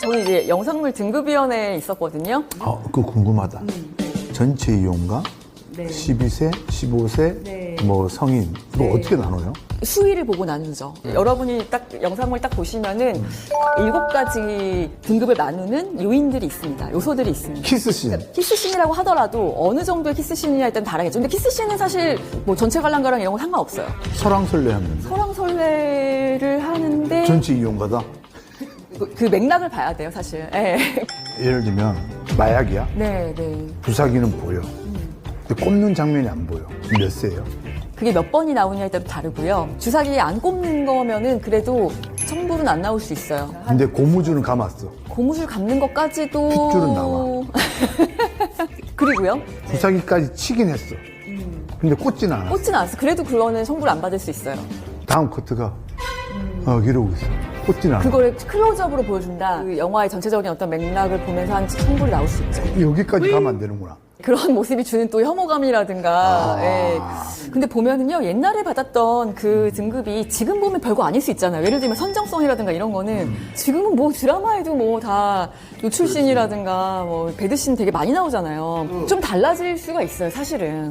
저는 이제 영상물 등급위원회에 있었거든요. 아, 그거 궁금하다. 전체 이용가, 네. 12세, 15세, 네. 뭐 성인 이거 네. 어떻게 나눠요? 수위를 보고 나누죠. 여러분이 딱 영상물 딱 보시면은 일곱 가지 등급을 나누는 요인들이 있습니다. 요소들이 있습니다. 키스씬. 키스씬이라고 하더라도 어느 정도의 키스씬이냐에 일단 다르겠죠. 근데 키스씬은 사실 뭐 전체 관람가랑 이런 건 상관없어요. 설왕설래 하면 설왕설래를 하는데 전체 이용가다. 그, 그 맥락을 봐야 돼요, 사실. 네. 예를 들면 마약이야. 네, 네. 주사기는 보여. 근데 꼽는 장면이 안 보여. 몇 세예요? 그게 몇 번이 나오냐에 따라 다르고요. 주사기에 안 꼽는 거면은 그래도 청불은 안 나올 수 있어요. 근데 고무줄은 감았어. 고무줄 감는 것까지도 핏줄은 나와. 그리고요. 주사기까지 치긴 했어. 근데 꽂지는 않아. 꽂지는 않았어. 그래도 그거는 청불 안 받을 수 있어요. 다음 커트가 어 이러고 있어. 꽂지는 않아. 그거를 클로즈업으로 보여준다. 그 영화의 전체적인 어떤 맥락을 보면서 한 청불이 나올 수 있죠. 여기까지 가면 안 되는구나. 그런 모습이 주는 또 혐오감이라든가. 아. 예. 근데 보면은요, 옛날에 받았던 그 등급이 지금 보면 별거 아닐 수 있잖아요. 예를 들면 선정성이라든가 이런 거는 지금은 뭐 드라마에도 뭐 다 노출신이라든가 뭐 배드신 되게 많이 나오잖아요. 좀 달라질 수가 있어요, 사실은.